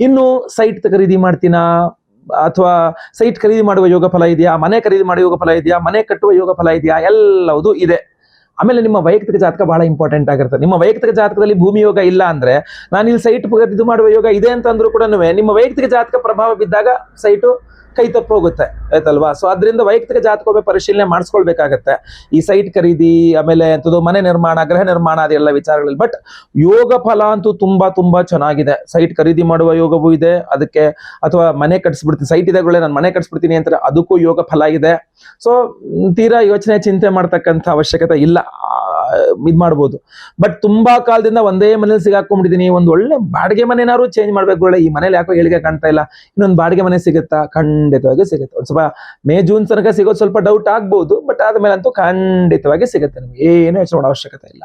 ಇನ್ನು ಸೈಟ್ ಖರೀದಿ ಮಾಡ್ತೀನಾ? ಅಥವಾ ಸೈಟ್ ಖರೀದಿ ಮಾಡುವ ಯೋಗ ಫಲ ಇದೆಯಾ? ಮನೆ ಖರೀದಿ ಮಾಡುವ ಯೋಗ ಫಲ ಇದೆಯಾ? ಮನೆ ಕಟ್ಟುವ ಯೋಗ ಫಲ ಇದೆಯಾ? ಎಲ್ಲವುದು ಇದೆ. ಆಮೇಲೆ ನಿಮ್ಮ ವೈಯಕ್ತಿಕ ಜಾತಕ ಬಹಳ ಇಂಪಾರ್ಟೆಂಟ್ ಆಗಿರುತ್ತೆ. ನಿಮ್ಮ ವೈಯಕ್ತಿಕ ಜಾತಕದಲ್ಲಿ ಭೂಮಿ ಯೋಗ ಇಲ್ಲ ಅಂದ್ರೆ ನಾನು ಇಲ್ಲಿ ಸೈಟ್ ಇದು ಮಾಡುವ ಯೋಗ ಇದೆ ಅಂತ ಅಂದ್ರೂ ಕೂಡ ನಿಮ್ಮ ವೈಯಕ್ತಿಕ ಜಾತಕ ಪ್ರಭಾವ ಬಿದ್ದಾಗ ಸೈಟು ಕೈ ತಪ್ಪು ಹೋಗುತ್ತೆ, ಆಯ್ತಲ್ವಾ? ಸೊ ಅದರಿಂದ ವೈಯಕ್ತಿಕ ಜಾತಕೊಮ್ಮೆ ಪರಿಶೀಲನೆ ಮಾಡಿಸ್ಕೊಳ್ಬೇಕಾಗತ್ತೆ. ಈ ಸೈಟ್ ಖರೀದಿ, ಆಮೇಲೆ ಎಂಥದ್ದು ಮನೆ ನಿರ್ಮಾಣ, ಗೃಹ ನಿರ್ಮಾಣ, ಅದೆಲ್ಲ ವಿಚಾರಗಳಲ್ಲಿ. ಬಟ್ ಯೋಗ ಫಲ ಅಂತೂ ತುಂಬಾ ತುಂಬಾ ಚೆನ್ನಾಗಿದೆ. ಸೈಟ್ ಖರೀದಿ ಮಾಡುವ ಯೋಗವೂ ಇದೆ. ಅದಕ್ಕೆ ಅಥವಾ ಮನೆ ಕಟ್ಸ್ಬಿಡ್ತೀನಿ, ಸೈಟ್ ಇದೆ ನಾನು ಮನೆ ಕಟ್ಸ್ಬಿಡ್ತೀನಿ ಅಂತಾರೆ ಅದಕ್ಕೂ ಯೋಗ ಫಲ ಇದೆ. ಸೊ ತೀರಾ ಯೋಚನೆ, ಚಿಂತೆ ಮಾಡ್ತಕ್ಕಂಥ ಅವಶ್ಯಕತೆ ಇಲ್ಲ. ಇದ್ ಮಾಡ್ಬೋದು. ಬಟ್ ತುಂಬಾ ಕಾಲದಿಂದ ಒಂದೇ ಮನೇಲಿ ಸಿಗಾಕೊಂಡ್ಬಿಟ್ಟಿದೀನಿ. ಒಂದು ಒಳ್ಳೆ ಬಾಡಿಗೆ ಮನೆನಾದ್ರು ಚೇಂಜ್ ಮಾಡ್ಬೇಕು. ಒಳ್ಳೆ ಈ ಮನೇಲಿ ಯಾಕೋ ಹೇಳಿಕೆ ಕಾಣ್ತಾ ಇಲ್ಲ. ಇನ್ನೊಂದು ಬಾಡಿಗೆ ಮನೆ ಸಿಗುತ್ತಾ? ಖಂಡಿತವಾಗಿ ಸಿಗುತ್ತೆ. ಒಂದು ಸ್ವಲ್ಪ ಮೇ, ಜೂನ್ ತನಕ ಸಿಗೋದು ಸ್ವಲ್ಪ ಡೌಟ್ ಆಗ್ಬೋದು. ಬಟ್ ಆದ್ಮೇಲೆ ಅಂತೂ ಖಂಡಿತವಾಗಿ ಸಿಗುತ್ತೆ ನಿಮ್ಗೆ. ಏನು ಹೆಚ್ಚು ಅವಶ್ಯಕತೆ ಇಲ್ಲ.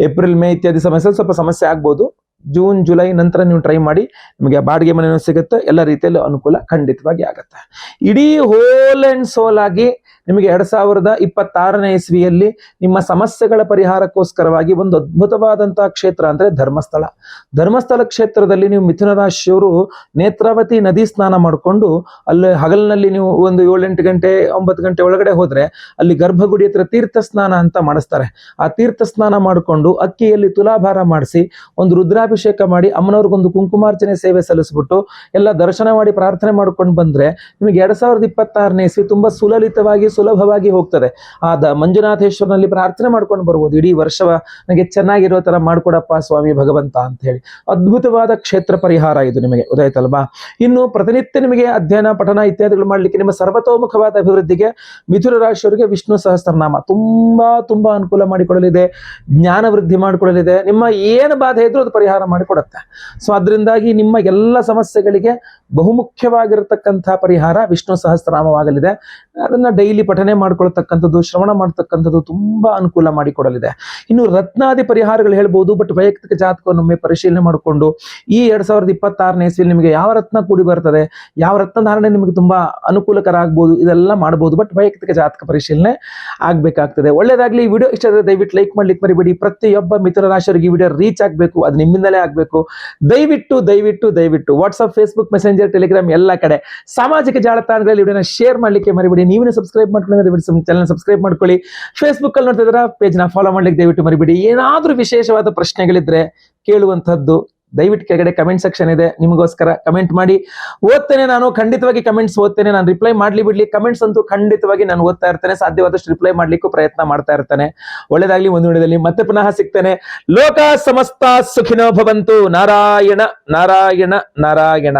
ಏಪ್ರಿಲ್ ಮೇ ಇತ್ಯಾದಿ ಸಮಸ್ಯೆ ಸ್ವಲ್ಪ ಸಮಸ್ಯೆ ಆಗ್ಬೋದು. ಜೂನ್ ಜುಲೈ ನಂತರ ನೀವು ಟ್ರೈ ಮಾಡಿ ನಿಮಗೆ ಬಾಡಿಗೆ ಮನೆಯೂ ಸಿಗುತ್ತೆ. ಎಲ್ಲ ರೀತಿಯಲ್ಲೂ ಅನುಕೂಲ ಖಂಡಿತವಾಗಿ ಆಗುತ್ತೆ. ಇಡೀ ಹೋಲ್ ಅಂಡ್ ಸೋಲ್ ಆಗಿ ನಿಮಗೆ ಎರಡ್ ಸಾವಿರದ ಇಪ್ಪತ್ತಾರನೇ ಇಸ್ವಿಯಲ್ಲಿ ನಿಮ್ಮ ಸಮಸ್ಯೆಗಳ ಪರಿಹಾರಕ್ಕೋಸ್ಕರವಾಗಿ ಒಂದು ಅದ್ಭುತವಾದಂತಹ ಕ್ಷೇತ್ರ ಅಂದ್ರೆ ಧರ್ಮಸ್ಥಳ. ಧರ್ಮಸ್ಥಳ ಕ್ಷೇತ್ರದಲ್ಲಿ ನೀವು ಮಿಥುನ ರಾಶಿಯವರು ನೇತ್ರಾವತಿ ನದಿ ಸ್ನಾನ ಮಾಡಿಕೊಂಡು ಅಲ್ಲಿ ಹಗಲಿನಲ್ಲಿ ನೀವು ಒಂದು ಏಳೆಂಟು ಗಂಟೆ, ಒಂಬತ್ತು ಗಂಟೆ ಒಳಗಡೆ ಹೋದ್ರೆ ಅಲ್ಲಿ ಗರ್ಭಗುಡಿ ಹತ್ರ ತೀರ್ಥ ಸ್ನಾನ ಅಂತ ಮಾಡಿಸ್ತಾರೆ. ಆ ತೀರ್ಥ ಸ್ನಾನ ಮಾಡಿಕೊಂಡು ಅಕ್ಕಿಯಲ್ಲಿ ತುಲಾಭಾರ ಮಾಡಿಸಿ ಒಂದು ರುದ್ರಾಭಿಷೇಕ ಮಾಡಿ ಅಮ್ಮನವ್ರಿಗೊಂದು ಕುಂಕುಮಾರ್ಚನೆ ಸೇವೆ ಸಲ್ಲಿಸ್ಬಿಟ್ಟು ಎಲ್ಲ ದರ್ಶನ ಮಾಡಿ ಪ್ರಾರ್ಥನೆ ಮಾಡ್ಕೊಂಡು ಬಂದ್ರೆ ನಿಮಗೆ ಎರಡ್ ಸಾವಿರದ ಇಪ್ಪತ್ತಾರನೇ ಇಸ್ವಿ ತುಂಬಾ ಸುಲಲಿತವಾಗಿ ಸುಲಭವಾಗಿ ಹೋಗ್ತದೆ. ಆದ ಮಂಜುನಾಥೇಶ್ವರನಲ್ಲಿ ಪ್ರಾರ್ಥನೆ ಮಾಡ್ಕೊಂಡು ಬರ್ಬೋದು. ಇಡೀ ವರ್ಷವ ನನಗೆ ಚೆನ್ನಾಗಿರೋ ತರ ಮಾಡ್ಕೊಡಪ್ಪ ಸ್ವಾಮಿ ಭಗವಂತ ಅಂತ ಹೇಳಿ. ಅದ್ಭುತವಾದ ಕ್ಷೇತ್ರ ಪರಿಹಾರ ಇದು ನಿಮಗೆ. ಉದಯತಲ್ವಾ ಇನ್ನು ಪ್ರತಿನಿತ್ಯ ನಿಮಗೆ ಅಧ್ಯಯನ, ಪಠನ ಇತ್ಯಾದಿಗಳು ಮಾಡ್ಲಿಕ್ಕೆ ನಿಮ್ಮ ಸರ್ವತೋಮುಖವಾದ ಅಭಿವೃದ್ಧಿಗೆ ಮಿಥುನ ರಾಶಿಯವರಿಗೆ ವಿಷ್ಣು ಸಹಸ್ರನಾಮ ತುಂಬಾ ತುಂಬಾ ಅನುಕೂಲ ಮಾಡಿಕೊಡಲಿದೆ. ಜ್ಞಾನ ವೃದ್ಧಿ ಮಾಡಿಕೊಡಲಿದೆ. ನಿಮ್ಮ ಏನು ಬಾಧೆ ಇದ್ರೂ ಅದು ಪರಿಹಾರ ಮಾಡಿಕೊಡುತ್ತೆ. ಸೊ ಅದರಿಂದಾಗಿ ನಿಮ್ಮ ಎಲ್ಲ ಸಮಸ್ಯೆಗಳಿಗೆ ಬಹುಮುಖ್ಯವಾಗಿರತಕ್ಕಂಥ ಪರಿಹಾರ ವಿಷ್ಣು ಸಹಸ್ರನಾಮವಾಗಲಿದೆ. ಅದನ್ನ ಡೈಲಿ ಪಠನೆ ಮಾಡ್ಕೊಳ್ತಕ್ಕಂಥದ್ದು, ಶ್ರವಣ ಮಾಡ್ತಕ್ಕಂಥದ್ದು ತುಂಬಾ ಅನುಕೂಲ ಮಾಡಿಕೊಡಲಿದೆ. ಇನ್ನು ರತ್ನಾದಿ ಪರಿಹಾರಗಳು ಹೇಳ್ಬಹುದು ಬಟ್ ವೈಯಕ್ತಿಕ ಜಾತಕವನ್ನೊಮ್ಮೆ ಪರಿಶೀಲನೆ ಮಾಡಿಕೊಂಡು, ಈ ಎರಡ್ ಸಾವಿರದ ಇಪ್ಪತ್ತಾರನೇ ಇಸ್ವಿಲಿ ನಿಮಗೆ ಯಾವ ರತ್ನ ಕೂಡಿ ಬರ್ತದೆ, ಯಾವ ರತ್ನ ಧಾರಣೆ ನಿಮಗೆ ತುಂಬಾ ಅನುಕೂಲಕರ ಆಗ್ಬೋದು ಇದೆಲ್ಲ ಮಾಡಬಹುದು ಬಟ್ ವೈಯಕ್ತಿಕ ಜಾತಕ ಪರಿಶೀಲನೆ ಆಗ್ಬೇಕಾಗ್ತದೆ. ಒಳ್ಳೇದಾಗ್ಲಿ ವಿಡಿಯೋ ಇಷ್ಟ ಆದರೆ ದಯವಿಟ್ಟು ಲೈಕ್ ಮಾಡ್ಲಿಕ್ಕೆ ಮರಿಬೇಡಿ ಪ್ರತಿಯೊಬ್ಬ ಮಿತ್ರ ರಾಶಿಯವರಿಗೆ ಈ ವಿಡಿಯೋ ರೀಚ್ ಆಗಬೇಕು, ಅದು ನಿಮ್ಮಿಂದಲೇ ಆಗಬೇಕು. ದಯವಿಟ್ಟು ದಯವಿಟ್ಟು ದಯವಿಟ್ಟು ವಾಟ್ಸ್ಆಪ್ ಫೇಸ್ಬುಕ್ ಮೆಸೆಂಜರ್ ಟೆಲಿಗ್ರಾಮ್ ಎಲ್ಲ ಕಡೆ ಸಾಮಾಜಿಕ ಜಾಲತಾಣಗಳಲ್ಲಿ ವಿಡಿಯೋನ ಶೇರ್ ಮಾಡ್ಲಿಕ್ಕೆ ಮರಿಬೇಡಿ. ನೀವೇ ಸಬ್ಸ್ಕ್ರೈಬ್ ಮಾಡ್ಕೊಳ್ಳಿ ದಯವಿಟ್ಟು ಚಾನಲ್ ಸಬ್ಸ್ಕ್ರೈಬ್ ಮಾಡ್ಕೊಳ್ಳಿ. ಫೇಸ್ಬುಕ್ ಅಲ್ಲಿ ನೋಡ್ತಿದ್ರ ಪೇಜ್ನ ಫಾಲೋ ಮಾಡ್ಲಿಕ್ಕೆ ದಯವಿಟ್ಟು ಮರಿಬಿಡಿ. ಏನಾದ್ರೂ ವಿಶೇಷವಾದ ಪ್ರಶ್ನೆಗಳಿದ್ರೆ ಕೇಳುವಂತದ್ದು ದಯವಿಟ್ಟು ಕೆಳಗಡೆ ಕಮೆಂಟ್ ಸೆಕ್ಷನ್ ಇದೆ. ನಿಮಗೋಸ್ಕರ ಕಮೆಂಟ್ ಮಾಡಿ. ಓದ್ತೇನೆ ನಾನು, ಖಂಡಿತವಾಗಿ ಕಮೆಂಟ್ಸ್ ಓದ್ತೇನೆ. ನಾನು ರಿಪ್ಲೈ ಮಾಡ್ಲಿ ಬಿಡ್ಲಿ. ಕಮೆಂಟ್ಸ್ ಅಂತೂ ಖಂಡಿತವಾಗಿ ನಾನು ಓದ್ತಾ ಇರ್ತೇನೆ. ಸಾಧ್ಯವಾದಷ್ಟು ರಿಪ್ಲೈ ಮಾಡ್ಲಿಕ್ಕೂ ಪ್ರಯತ್ನ ಮಾಡ್ತಾ ಇರ್ತೇನೆ. ಒಳ್ಳೇದಾಗ್ಲಿ, ಒಂದು ವಿಡಿಯೋದಲ್ಲಿ ಮತ್ತೆ ಪುನಃ ಸಿಗ್ತೇನೆ. ಲೋಕ ಸಮಸ್ತ ಸುಖಿನೋ ಭವಂತು. ನಾರಾಯಣ ನಾರಾಯಣ ನಾರಾಯಣ.